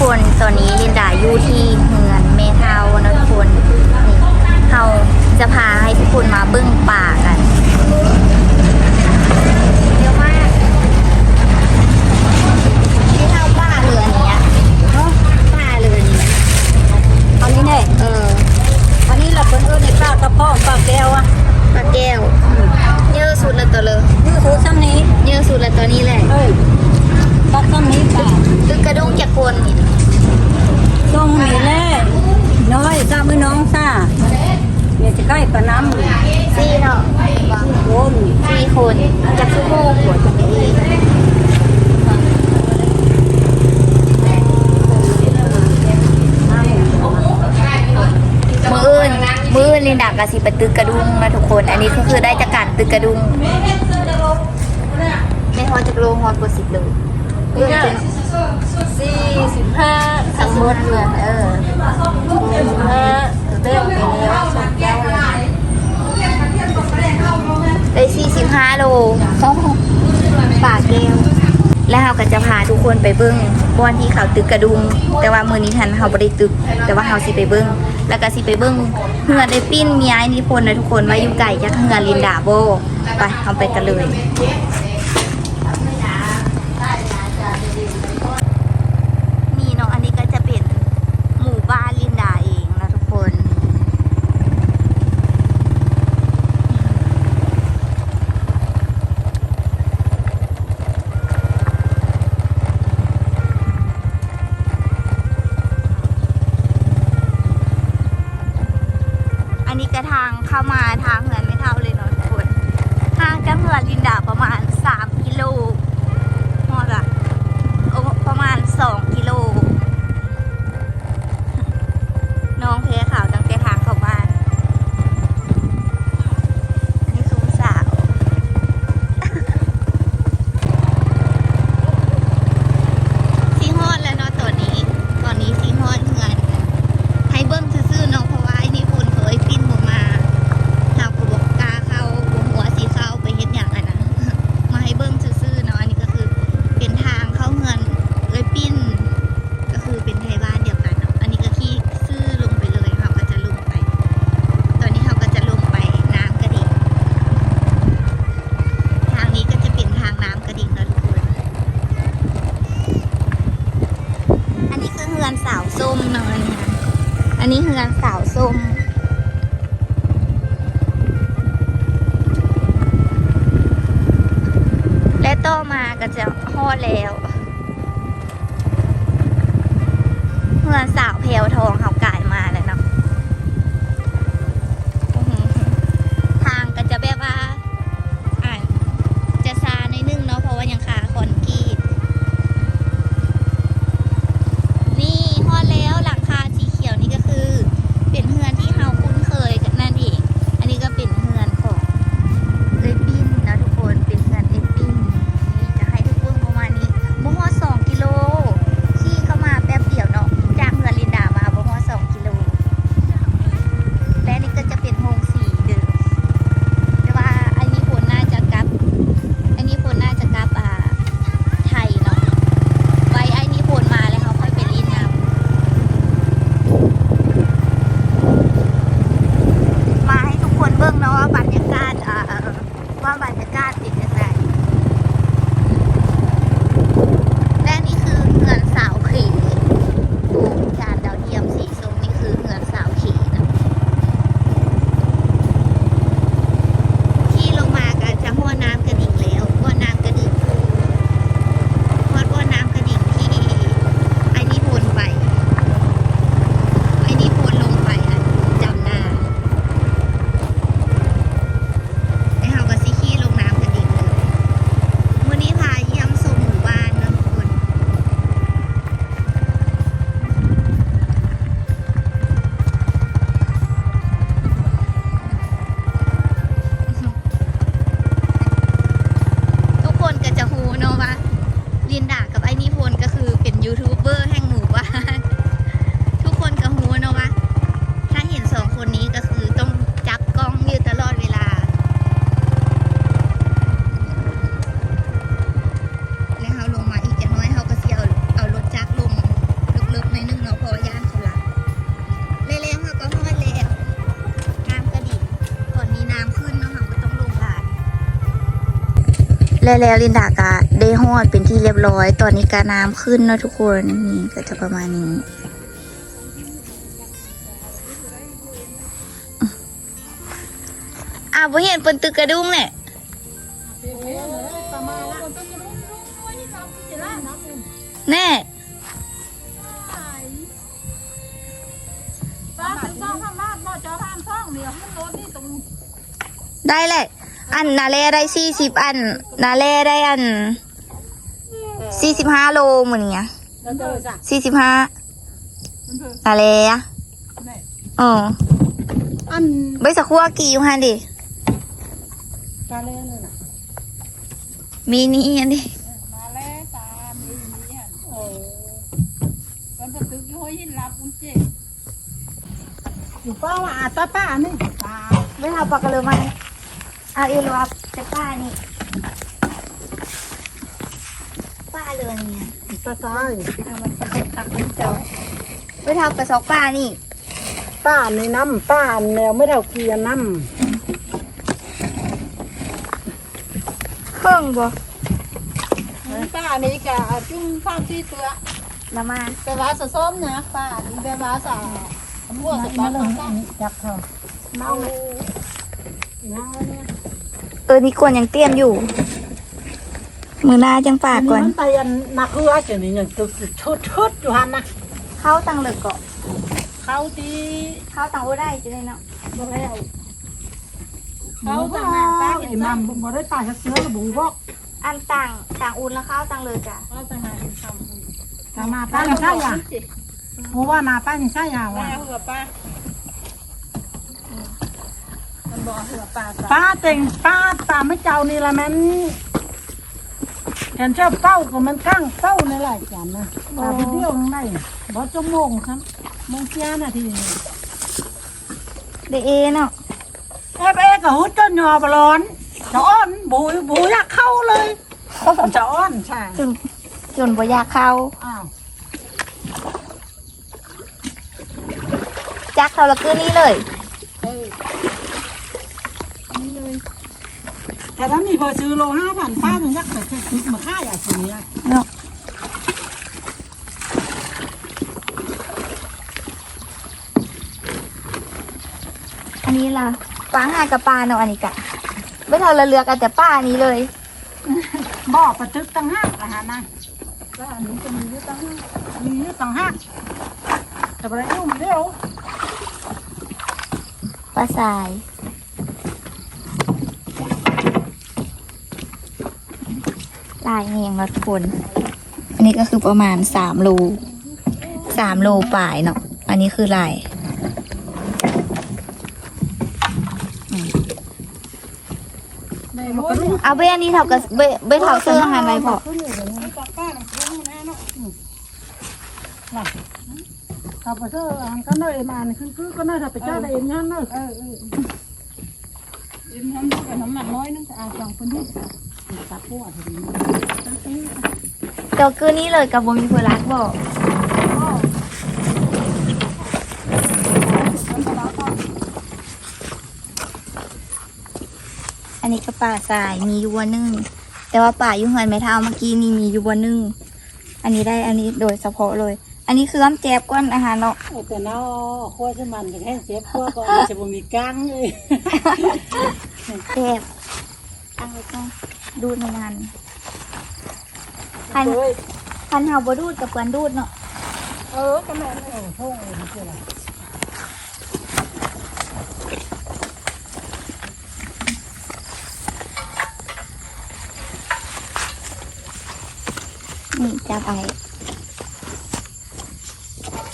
คนตอนนี้ลินดาอยู่ที่เฮือนเมเทานะทุกคนนี่เราจะพาให้ทุกคนมาเบิ้งป่ากันเยอะมากที่เท่าป่าเรือเนี้ยป่าเรือนี้อันนี้เนี่ยเอออันนี้เราเป็นเออในปลากระเพาะปลาแก้วอะปลาแก้วเยอะสุดละตัวเลยนี่คือซ้ำนี้เยอะสุดละตัวนี้แหละเอ้ยปลาซ้ำนี้ปลาตึกกระดุง จากคนนี่ต้องมีแล่น้อยซ้ามือน้องซ่าเนี่ยจะใกล้ปลาน้ำซี่เนาะโอนสี่คนจากชั่วโมงหัวจะไปอีกมืออื่นมืออื่นลินดากะสิไปตึกกระดุงนะทุกคน อันนี้ก็คือได้จากการตึกกระดุงไม่ฮอจากโลฮอดกว่าสิบโล เออนเป็นสี่สิบห้าทั้งหมดเลยเออสิบห้าเต็มไปแล้วสองแก้วเลยได้สี่สิบห้าโลปากแก้วแล้วเราก็จะพาทุกคนไปเบิ้งบอนที่เขาตึกกระดุงแต่ว่ามือนี้ทันเขาบ่ได้ตึก แต่ว่าเขาสิไปเบิ้งแล้วก็สิไปเบิ้งเฮือนไอ้ปิ้นมีไอ้นิพนธ์นะทุกคนว่าอยู่ไก่จากเฮือลินดาโบไปเอาไปกันเลย แต่ทางเข้ามาทางเหือนไม่เท่าเลยเนาะทุกคนทางจากเหือนลินดา ก็จะฮอดแล้ว และแล้วลินดากะได้ฮอดเป็นที่เรียบร้อย ตอนนี้กาน้ำขึ้นเนาะทุกคนนี่ก็จะประมาณนี้อะบ่เห็นเปิ้นตึกกระดุงเนี่ยแน่ป้าเป็นช่องข้างบ้านบ่เจ้าทางช่องเดียวมันโดนนี่ตรงได้แหละ อันนาเล่ได้สี่สิบอันนาเล่ได้อันสี่สิบห้าโลเหมือนเนี้ยแล้วเจอจ้ะสี่สิบห้านาเล่อะเอออันใบสักขัวกี่อยู่ฮันดิกาเล่นเลยน่ะมีนี่อันดิมาแล้วตามีนี่อะโอ้มันก็ตึกอยู่ห้อยหินรับอุ้งเจอยู่ป้าว่าอาตาป้านี่ตาไม่ทำปากกันเลยมั้ย เอาเอลวับจะป้านี่ป้าเลยเนี่ยตาตายเอามันจะเป็นตักเป็นเจ้าไม่ทำกระสอบป้านี่ป้าในน้ำป้าแนวไม่เท่าเกียร์น้เครื่องบ่ำป้านี่กะจุ้งข้าวที่ตัวละมาแต่ว่าสะส้มนะป้านี่แต่ว่าสะมั่วสะตอนนั้นจับเขาเมาเลยเมาเนี่ยเออนี่กวนยังเตรียมอยู่ มือหน้าจังปากก่อนมันไปอันนักเรือจะนี่ยังตึกชุดชุดอยู่หันนะเข้าตังเหลือเกาะเขาที่เข้าตังอุได้จะได้เนาะบ่แล้วเขาต่างหน้าป้าไอ้มัมบ่ได้ตายเสือระบุบอกอันต่างต่างอุ่นแล้วเข้าตังเลยจ้ะเขาต่างหน้าทำทางหน้าป้าใช่ยังเพราะว่าหน้าป้าใช่ยังว่าป้าเต็งป้าตามไม่เจ้านี่ละมันแทนเจ้าเป้าก็มันก้างเป้าในหลายกันนะป้าไปเที่ยวข้างในบ่จะโมงครับโมงเช้านาทีนี้เดเอเนาะเอ๊ะเอ๊ะกับหุ่นจนหยอบร้อนจะอ้อนบูบูอยากเข้าเลยจะอ้อนใช่จนจนบ่อยากเข้าอ้าวจักเขาและคือนี่เลย แต่ถ้ามีพอซื้อโลห้าพันป้าถึงยักษ์ใส่เช็คมาค่ายอะทีนี้เนาะอันนี้ล่ะปลาหากับปลาเนาะอันนี้กะไม่เท่าละเลือกกันแต่ป้าอันนี้เลยบ่อประตึกตั้งห้าละฮะนะแล้วอันนี้จะมีเยอะตั้งห้ามีเยอะตั้งห้าแต่ประเดี๋ยวเดี๋ยวปลาสาย ลายแหงละทุกคน อันนี้ก็คือประมาณสามโลสามโลปลายเนาะ อันนี้คือลายในมันก็ลูกเอาเบ้อันนี้เท่ากับเบ้เบ้เท่าเสื้อหันไรพอขึ้นอยู่เลยป้าป้าน้ำพุแน่เนาะล่ะถ้าไปเจออันก็เนยมานี่คือคือก็เนยถ้าไปเจอได้เองงั้นเนยเออเออเอ็มทำด้วยน้ำหนักน้อยนึงอ่าสองคนที่ ตัดพวกทีนี้เดี๋ยวคืนนี้เลยกับบ่มีเพื่อนรักบอกอันนี้ก็ป่าสายมีอยู่วันหนึงแต่ว่าป่าอยู่เหินไม่เท่าเมื่อกี้นี่มีอยู่วันหนึงอันนี้ได้อันนี้โดยเฉพาะเลย อันนี้คืออ้ำแจบก้อนอาหารเนาะแต่เนาะขั้วจะมันจะให้เสียขั้วก็จะบ่มีกังเลยแจบตั้งไว้ก่อน ดูดในมันพันพันเฮาบ่ดูดกับเปือนดูดเนาะเออก็แม่ไม่เอาท่งเลยนี่คืออะไรนี่จะไป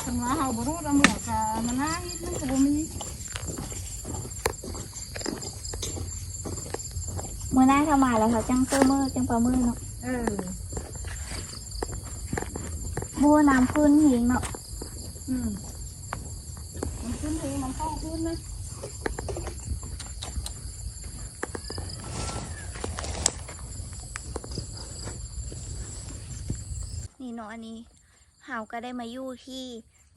ทำมาเฮาบ่รู้ตำรวจก็มันน่าฮิตมันก็บ่มี อหน้าเข้ามาแล้วเขาจังเซอร์เมอร์จังปลามือเนาะเออบัวน้ำขึ้นหิงเนาะอืมมันขึ้นเองมันเข้าขึ้นนะนี่เนาะอันนี้เฮาก็ได้มาอยู่ที่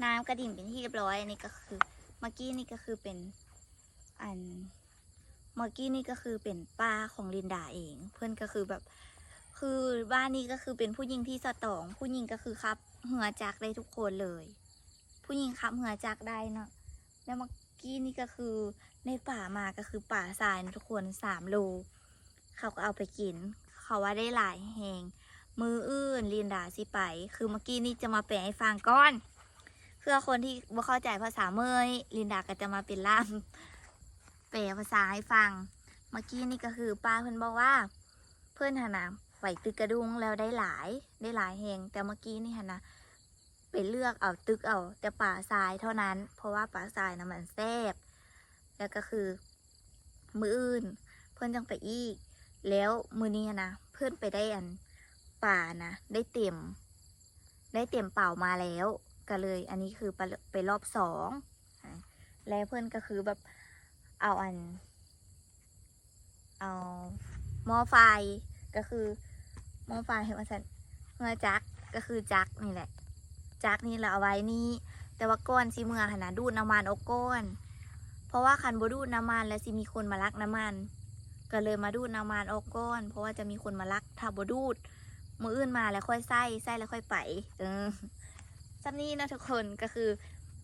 น้ำกระดิ่งเป็นที่เรียบร้อยอันนี้ก็คือเมื่อกี้นี่ก็คือเป็นอันเมื่อกี้นี่ก็คือเป็นป้าของลินดาเอง เพื่อนก็คือแบบ คือบ้านนี้ก็คือเป็นผู้หญิงที่สตอง ผู้หญิงก็คือขับเหือจักได้ทุกคนเลย ผู้หญิงขับเหือจักได้เนาะแล้วเมื่อกี้นี่ก็คือในป่ามาก็คือป่าทรายนะทุกคนสามโลเขาก็เอาไปกิน เขาว่าได้หลายแหงมืออื่นลินดาสิไป คือเมื่อกี้นี่จะมาแปลให้ฟังก่อนเพื่อคนที่บ่เข้าใจภาษาเมยลินดาก็จะมาเป็นล่าม ลภาษาให้ฟัง เมื่อกี้นี่ก็คือป้าเพื่อนบอกว่า เพื่อนหนนะไหวตึกกระดุงแล้วได้หลายได้หลายแหงแต่เมื่อกี้นี่หนนะไปเลือกเอาตึกเอาแต่ป่าทรายเท่านั้น เพราะว่าป่าทรายนะมันแซบแล้วก็คือ มืออื่น เพื่อนจังไปอีก แล้วมือนี้นะเพื่อนไปได้อันป่านะได้เต็ม ได้เต็มเป่ามาแล้วก็เลย อันนี้คือไปไปรอบสอง แล้วเพื่อนก็คือแบบ เอาอัน เอาหม้อไฟก็คือหม้อไฟเห็นว่าสันเมื่อจักก็คือจักนี่แหละ จักนี่เราเอาไว้นี่ แต่ว่าก้อนสิเมื่อหนนะดูดน้ำมันโอาก้อน เพราะว่าคันบดูดน้ำมันแล้วสิมีคนมาลักน้ำมัน ก็เลยมาดูดน้ำมันออกก้อน เพราะว่าจะมีคนมาลักถ้าบดูดมืออื่นมาแล้วค่อยไส้ไส้แล้วค่อยไป เออซับนี้นะทุกคนก็คือ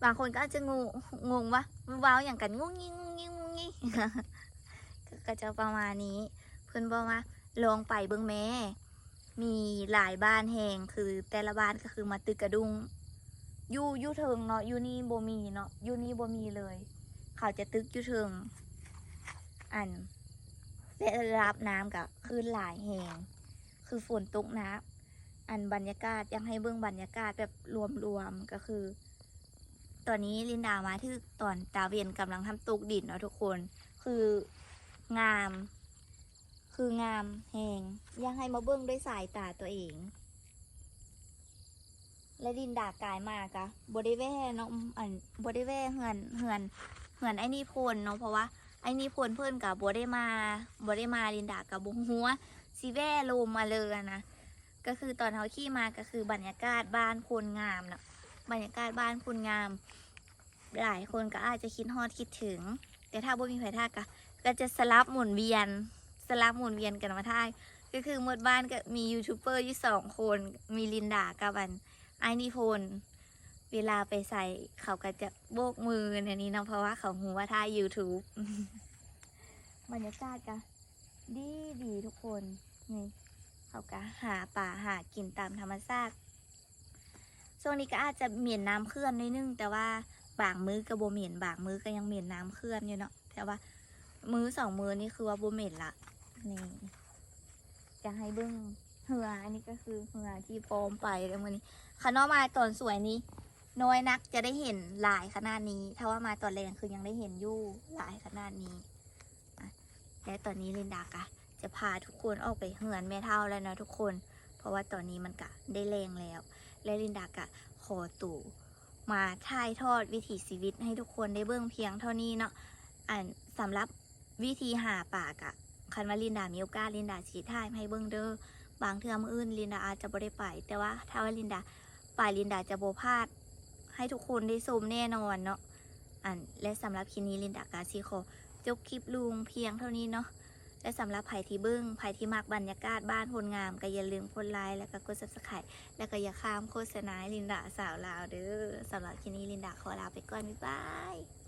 บางคนก็อาจจะงงงงว่าว้าวอย่างกันงงงิงงง งิงงงงิงก็จะประมาณนี้ เพื่อนบอกว่าลองไปเบิ้องแม่ มีหลายบ้านแหงคือแต่ละบ้านก็คือมาตึกกระดุงยู่ยู่เทิงเนาะยู่นี่บ่มีเนาะยู่นี่บ่มีเลย เขาจะตึกยู่เทิงอันและรับน้ำกับคือหลายแหงคือฝนตกหนะอันบรรยากาศยังให้เบื้องบรรยากาศแบบรวมๆก็คือ ตอนนี้ลินดามาที่ตอนตาเวียนกำลังทำตุกดินเนาะทุกคน คืองาม คืองามแหงยังให้มาเบื้องด้วยสายตาตัวเอง และดินดากายมากะบไดิแว่เนาะอันบไดิแว่เหือนเหือนเหือนไอ้นี่พลเนาะเพราะว่าไอ้นี่พลเพื่อนกับบได้มาบได้มาลินดากับบงหัวซีแว่ลมมาเลยนะก็คือตอนเขาขี่มาก็คือบรรยากาศบ้านคนงามเนาะ บรรยากาศบ้านคนงาม หลายคนก็อาจจะคิดฮอดคิดถึง แต่ถ้าบ่มีไผท่ากะก็จะสลับหมุนเวียน สลับหมุนเวียนกันมาท่ายก็คือหมดบ้านก็มียูทูบเบอร์อยู่สองคน มีลินดากับอันไอนิพนธ์เวลาไปใส่เขาก็จะโบกมือในนี้นะเพราะว่าเขาหูว่าท่าย YouTube บรรยากาศก็ดีดีทุกคน นี่เขาก็หาป่าหากินตามธรรมชาติ ช่วงนี้ก็อาจจะเหม็นน้ำเคลื่อนนิดนึง แต่ว่าบางมื้อก็บ่เหม็นบางมื้อก็ยังเหม็นน้ำเคลื่อนอยู่เนาะแต่ว่ามื้อสองมื้อนี่คือว่าบ่เหม็นละนี่จะให้เบิ้งเหืออันนี้ก็คือเหือที่โฟมไปแล้วมื้อนี้ขานอมาตอนสวยนี้น้อยนักจะได้เห็นหลายขนาดนี้ ถ้าว่ามาตอนแรงคือยังได้เห็นอยู่หลายขนาดนี้และตอนนี้ลินดากะจะพาทุกคนออกไปเหือนแม่เท่าแล้วนะทุกคน เพราะว่าตอนนี้มันกะได้แรงแล้ว และลินดากะขอตู่มาถ่ายทอดวิถีชีวิตให้ทุกคนได้เบิ่งเพียงเท่านี้เนาะอันสำหรับวิธีหาปากอะคันว่าลินดามีโอกาสลินดาชีถ่ายให้เบิ่งเด้อบางเทื่อมืออื่นลินดาอาจจะบ่ได้ไป แต่ว่าถ้าว่าลินดาไปลินดาจะโบพาดให้ทุกคนได้ชมแน่นอนเนาะอันและสำหรับคลิปนี้ลินดากาซีขอจบคลิปลุงเพียงเท่านี้เนาะ และสำหรับไผ่ที่เบิ้งไผ่ที่มักบรรยากาศบ้านพลงามก็อย่าลืมกดไลค์แล้วก็กดซับสไครต์แล้วก็อย่าข้ามโฆษณาลินดาสาวลาวเด้อสำหรับคลิปนี้ลินดาขอลาไปก่อนบ๊ายบาย